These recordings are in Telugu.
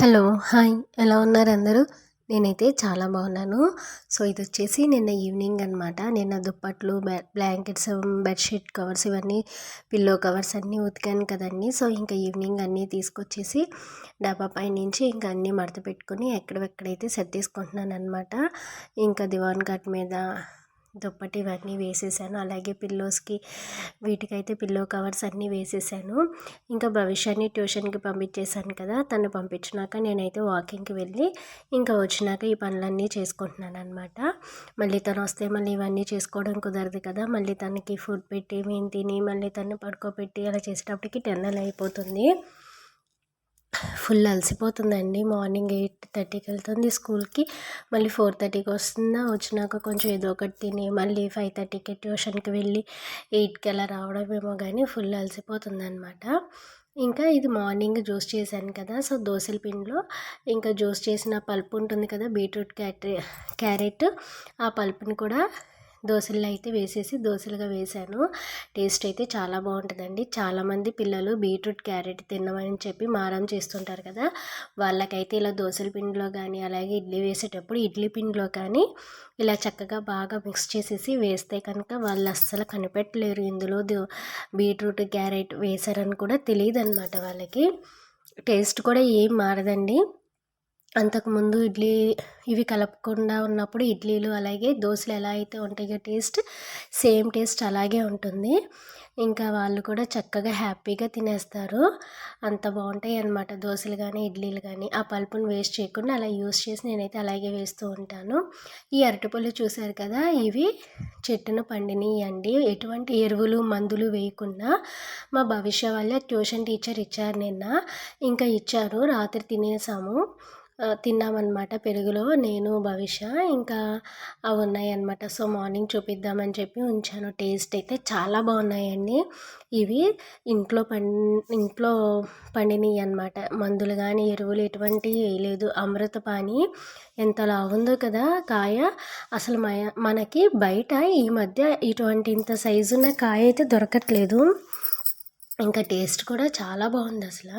Hello hi. ఎలా ఉన్నారు అందరూ? నేనైతే చాలా బాగున్నాను. సో ఇది వచ్చేసి నిన్న ఈవినింగ్ అనమాట నిన్న దుప్పట్లు బ్లాంకెట్స్ బెడ్షీట్ కవర్స్ ఇవన్నీ పిల్లో కవర్స్ అన్నీ ఉతికాను కదండి. సో ఇంకా ఈవినింగ్ అన్నీ తీసుకొచ్చేసి డబ్బా పై నుంచి ఇంకా అన్నీ మడత పెట్టుకొని ఎక్కడెక్కడైతే తీసుకుంటున్నాను అనమాట ఇంకా దివాన్ కట్ మీద దుప్పటి ఇవన్నీ వేసేసాను. అలాగే పిల్లోస్కి వీటికైతే పిల్లో కవర్స్ అన్నీ వేసేసాను. ఇంకా భవిష్యాన్ని ట్యూషన్కి పంపించేశాను కదా తను పంపించినాక నేనైతే వాకింగ్కి వెళ్ళి ఇంకా వచ్చినాక ఈ పనులన్నీ చేసుకుంటున్నాను అనమాట మళ్ళీ తను వస్తే మళ్ళీ ఇవన్నీ చేసుకోవడం కుదరదు కదా మళ్ళీ తనకి ఫుడ్ పెట్టి మేము తిని మళ్ళీ తను పడుకోబెట్టి అలా చేసేటప్పటికి టెన్ అయిపోతుంది. ఫుల్ అలసిపోతుందండి. మార్నింగ్ ఎయిట్ థర్టీకి వెళ్తుంది స్కూల్కి. మళ్ళీ ఫోర్ థర్టీకి వస్తుందా వచ్చినాక కొంచెం ఏదో ఒకటి తిని మళ్ళీ ఫైవ్ థర్టీకి ట్యూషన్కి వెళ్ళి ఎయిట్కి అలా రావడమేమో కానీ ఫుల్ అలసిపోతుందనమాట ఇంకా ఇది మార్నింగ్ జ్యూస్ చేశాను కదా సో దోశల పిండిలో ఇంకా జ్యూస్ చేసిన పల్పు ఉంటుంది కదా బీట్రూట్ క్యారెట్ ఆ పల్పుని కూడా దోశల్లో అయితే వేసేసి దోశలుగా వేశాను టేస్ట్ అయితే చాలా బాగుంటుందండి. చాలామంది పిల్లలు బీట్రూట్ క్యారెట్ తినమని చెప్పి మారం చేస్తుంటారు కదా! వాళ్ళకైతే ఇలా దోశల పిండిలో కానీ అలాగే ఇడ్లీ వేసేటప్పుడు ఇడ్లీ పిండిలో కానీ ఇలా చక్కగా బాగా మిక్స్ చేసేసి వేస్తే కనుక వాళ్ళు అస్సలు కనిపెట్టలేరు. ఇందులో బీట్రూట్ క్యారెట్ వేశారని కూడా తెలియదు అనమాట వాళ్ళకి. టేస్ట్ కూడా ఏం మారదండి. అంతకుముందు ఇడ్లీ ఇవి కలపకుండా ఉన్నప్పుడు ఇడ్లీలు అలాగే దోశలు ఎలా అయితే ఉంటాయో టేస్ట్ సేమ్ టేస్ట్ అలాగే ఉంటుంది. ఇంకా వాళ్ళు కూడా చక్కగా హ్యాపీగా తినేస్తారు. అంత బాగుంటాయి అన్నమాట దోశలు కానీ ఇడ్లీలు కానీ ఆ పల్పును వేస్ట్ చేయకుండా అలా యూస్ చేసి నేనైతే అలాగే వేస్తూ ఉంటాను. ఈ అరటిపళ్ళు చూశారు కదా? ఇవి చెట్టును పండినవి ఎటువంటి ఎరువులు మందులు వేయకుండా మా భవిష్య వాళ్ళ ట్యూషన్ టీచర్ ఇచ్చారు నిన్న. ఇంకా ఇచ్చారు. రాత్రి తినేసాము. తిన్నామన్నమాట పెరుగులో. నేను భవిష్య ఇంకా అవి ఉన్నాయన్నమాట. సో మార్నింగ్ చూపిద్దామని చెప్పి ఉంచాను. టేస్ట్ అయితే చాలా బాగున్నాయండి. ఇవి ఇంట్లో పం ఇంట్లో పండినవి అనమాట మందులు కానీ ఎరువులు ఎటువంటివి వేయలేదు. అమృతపాణి ఎంతలా ఉందో కదా కాయ. అసలు మనకి బయట ఈ మధ్య ఇటువంటి ఇంత సైజు ఉన్న కాయ అయితే దొరకట్లేదు. ఇంకా టేస్ట్ కూడా చాలా బాగుంది అసలు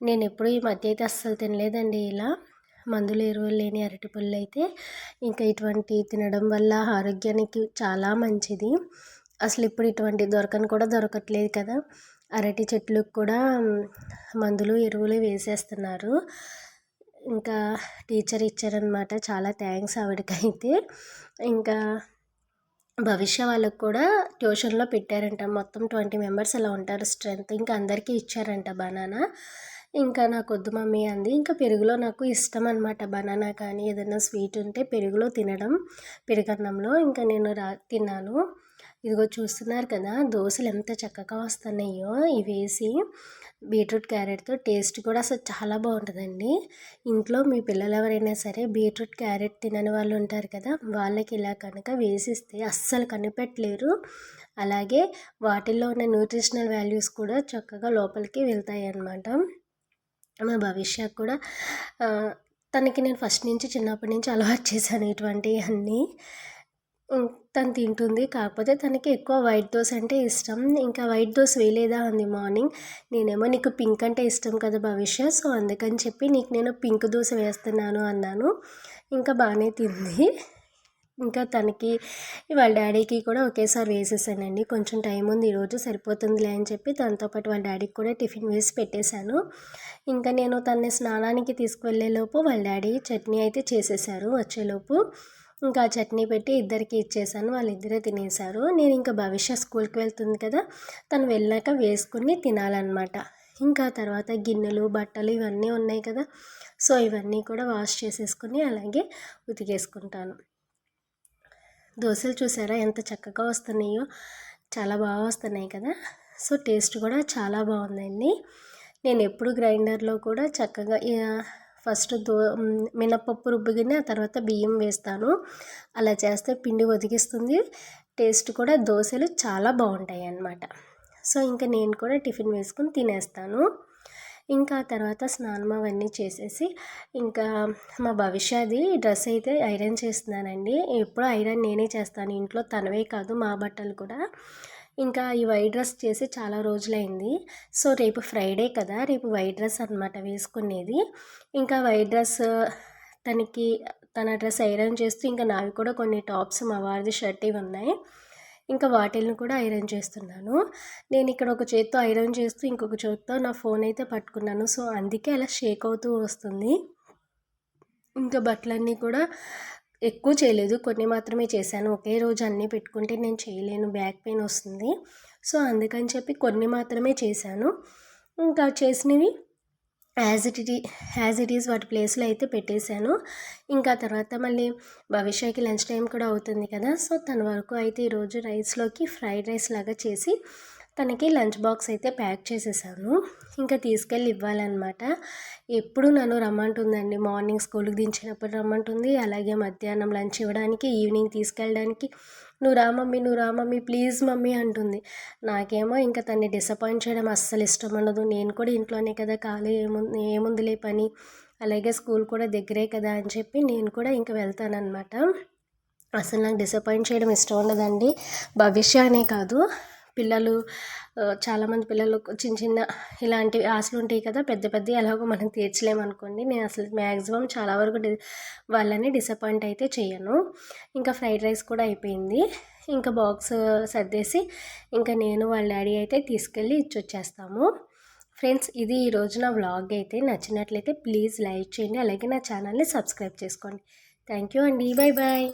నేను ఎప్పుడు ఈ మధ్య అయితే అస్సలు తినలేదండి ఇలా. మందులు ఎరువులు లేని అరటిపళ్ళు అయితే ఇంకా ఇటువంటి తినడం వల్ల ఆరోగ్యానికి చాలా మంచిది. అసలు ఇప్పుడు ఇటువంటి దొరకని కూడా దొరకట్లేదు కదా. అరటి చెట్లకు కూడా మందులు ఎరువులు వేసేస్తున్నారు. ఇంకా టీచర్ ఇచ్చారనమాట చాలా థ్యాంక్స్ ఆవిడకైతే. ఇంకా భవిష్య వాళ్ళకు కూడా ట్యూషన్లో పెట్టారంట. మొత్తం ట్వంటీ మెంబర్స్ అలా ఉంటారు. స్ట్రెంత్ ఇంకా అందరికీ ఇచ్చారంట బనానా. ఇంకా నాకు వద్దు మమ్మీ అంది. ఇంకా పెరుగులో నాకు ఇష్టం అనమాట బనానా కానీ ఏదైనా స్వీట్ ఉంటే పెరుగులో తినడం పెరుగన్నంలో ఇంకా నేను రా తిన్నాను. ఇదిగో చూస్తున్నారు కదా దోశలు ఎంత చక్కగా వస్తున్నాయో. ఇవి వేసి బీట్రూట్ క్యారెట్తో టేస్ట్ కూడా అసలు చాలా బాగుంటుందండి. ఇంట్లో మీ పిల్లలు ఎవరైనా సరే బీట్రూట్ క్యారెట్ తినని వాళ్ళు ఉంటారు కదా వాళ్ళకి ఇలా కనుక వేసిస్తే అస్సలు కనిపెట్టలేరు. అలాగే వాటిల్లో ఉన్న న్యూట్రిషనల్ వాల్యూస్ కూడా చక్కగా లోపలికి వెళ్తాయి అన్నమాట మా భవిష్యత్ కూడా తనకి నేను ఫస్ట్ నుంచి చిన్నప్పటి నుంచి అలవాటు చేశాను ఇటువంటివి అన్నీ. తను తింటుంది. కాకపోతే తనకి ఎక్కువ వైట్ దోశ అంటే ఇష్టం. ఇంకా వైట్ దోశ వేయలేదా అంది మార్నింగ్. నేనేమో నీకు పింక్ అంటే ఇష్టం కదా భవిష్య సో అందుకని చెప్పి నీకు నేను పింక్ దోశ వేస్తున్నాను అన్నాను. ఇంకా బాగానే తింది. ఇంకా తనకి వాళ్ళ డాడీకి కూడా ఒకేసారి వేసేసానండి. కొంచెం టైం ఉంది ఈరోజు సరిపోతుందిలే అని చెప్పి దాంతోపాటు వాళ్ళ డాడీకి కూడా టిఫిన్ వేసి పెట్టేశాను. ఇంకా నేను తనని స్నానానికి తీసుకువెళ్ళేలోపు వాళ్ళ డాడీ చట్నీ అయితే చేసేసారు వచ్చేలోపు. ఇంకా చట్నీ పెట్టి ఇద్దరికి ఇచ్చేసాను వాళ్ళిద్దరే తినేశారు. నేను ఇంకా భవిష్య స్కూల్కి వెళ్తుంది కదా తను వెళ్ళాక వేసుకుని తినాలన్నమాట. ఇంకా తర్వాత గిన్నెలు బట్టలు ఇవన్నీ ఉన్నాయి కదా సో ఇవన్నీ కూడా వాష్ చేసేసుకుని అలాగే ఉతికేసుకుంటాను. దోశలు చూసారా? ఎంత చక్కగా వస్తున్నాయో. చాలా బాగా వస్తున్నాయి కదా. సో టేస్ట్ కూడా చాలా బాగుందండి. నేను ఎప్పుడు గ్రైండర్లో కూడా చక్కగా ఫస్ట్ దో మినపప్పు రుబ్బిగిన ఆ తర్వాత బియ్యం వేస్తాను. అలా చేస్తే పిండి ఒదిగిస్తుంది. టేస్ట్ కూడా దోశలు చాలా బాగుంటాయి అన్నమాట సో ఇంకా నేను కూడా టిఫిన్ వేసుకుని తినేస్తాను. ఇంకా తర్వాత స్నానం అవన్నీ చేసేసి ఇంకా మా భవిష్యది డ్రెస్ అయితే ఐరన్ చేస్తున్నానండి. ఎప్పుడు ఐరన్ నేనే చేస్తాను. ఇంట్లో తనవే కాదు మా బట్టలు కూడా. ఇంకా ఈ వైట్ డ్రెస్ చేసి చాలా రోజులైంది. సో రేపు ఫ్రైడే కదా. రేపు వైట్ డ్రెస్ అనమాట వేసుకునేది. ఇంకా వైట్ డ్రెస్ తనకి తన డ్రెస్ ఐరన్ చేస్తూ ఇంకా నావి కూడా కొన్ని టాప్స్ మా వారిది షర్ట్ ఇవి ఉన్నాయి. ఇంకా వాటిల్ని కూడా ఐరన్ చేస్తున్నాను. నేను ఇక్కడ ఒక చేత్తో ఐరన్ చేస్తూ ఇంకొక చేత్తో నా ఫోన్ అయితే పట్టుకున్నాను. సో అందుకే అలా షేక్ అవుతూ వస్తుంది. ఇంకా బట్టలన్నీ కూడా ఎక్కువ చేయలేదు. కొన్ని మాత్రమే చేశాను. ఒకే రోజు అన్నీ పెట్టుకుంటే నేను చేయలేను. బ్యాక్ పెయిన్ వస్తుంది. సో అందుకని చెప్పి కొన్ని మాత్రమే చేశాను. ఇంకా చేసినవి as it it as it is వాటి ప్లేస్లో అయితే పెట్టేశాను. ఇంకా తర్వాత మళ్ళీ భవిష్యకి లంచ్ టైం కూడా అవుతుంది కదా. సో తన వరకు అయితే ఈరోజు రైస్లోకి ఫ్రైడ్ రైస్ లాగా చేసి తనకి లంచ్ బాక్స్ అయితే ప్యాక్ చేసేసాను. ఇంకా తీసుకెళ్ళి ఇవ్వాలన్నమాట. ఎప్పుడు నన్ను రమ్మంటుందండి. మార్నింగ్ స్కూల్కి దించినప్పుడు రమ్మంటుంది. అలాగే మధ్యాహ్నం లంచ్ ఇవ్వడానికి ఈవినింగ్ తీసుకెళ్ళడానికి. నువ్వు రా మమ్మీ నువ్వు రా మమ్మీ ప్లీజ్ మమ్మీ అంటుంది. నాకేమో ఇంకా తన్ని డిసప్పాయింట్ చేయడం అస్సలు ఇష్టం ఉండదు. నేను కూడా ఇంట్లోనే కదా ఖాళీ ఏముంది ఏముందిలే పని. అలాగే స్కూల్ కూడా దగ్గరే కదా అని చెప్పి నేను కూడా ఇంకా వెళ్తానన్నమాట. అసలు నాకు డిసప్పాయింట్ చేయడం ఇష్టం ఉండదండి. భవిష్య అనే కాదు. పిల్లలు చాలామంది పిల్లలు చిన్న చిన్న ఇలాంటివి ఆశలు ఉంటాయి కదా పెద్ద పెద్ద ఎలాగో మనం తీర్చలేము అనుకోండి. నేను అసలు మ్యాక్సిమం చాలా వరకు వాళ్ళని డిసప్పాయింట్ అయితే చేయను ఇంకా ఫ్రైడ్ రైస్ కూడా అయిపోయింది. ఇంకా బాక్స్ సర్దేసి ఇంకా నేను వాళ్ళ డాడీ అయితే తీసుకెళ్ళి ఇచ్చొచ్చేస్తాము. ఫ్రెండ్స్ ఇది ఈరోజు నా వ్లాగ్ అయితే. నచ్చినట్లయితే ప్లీజ్ లైక్ చేయండి. అలాగే నా ఛానల్ని సబ్స్క్రైబ్ చేసుకోండి. థ్యాంక్ యూ అండి. Bye bye.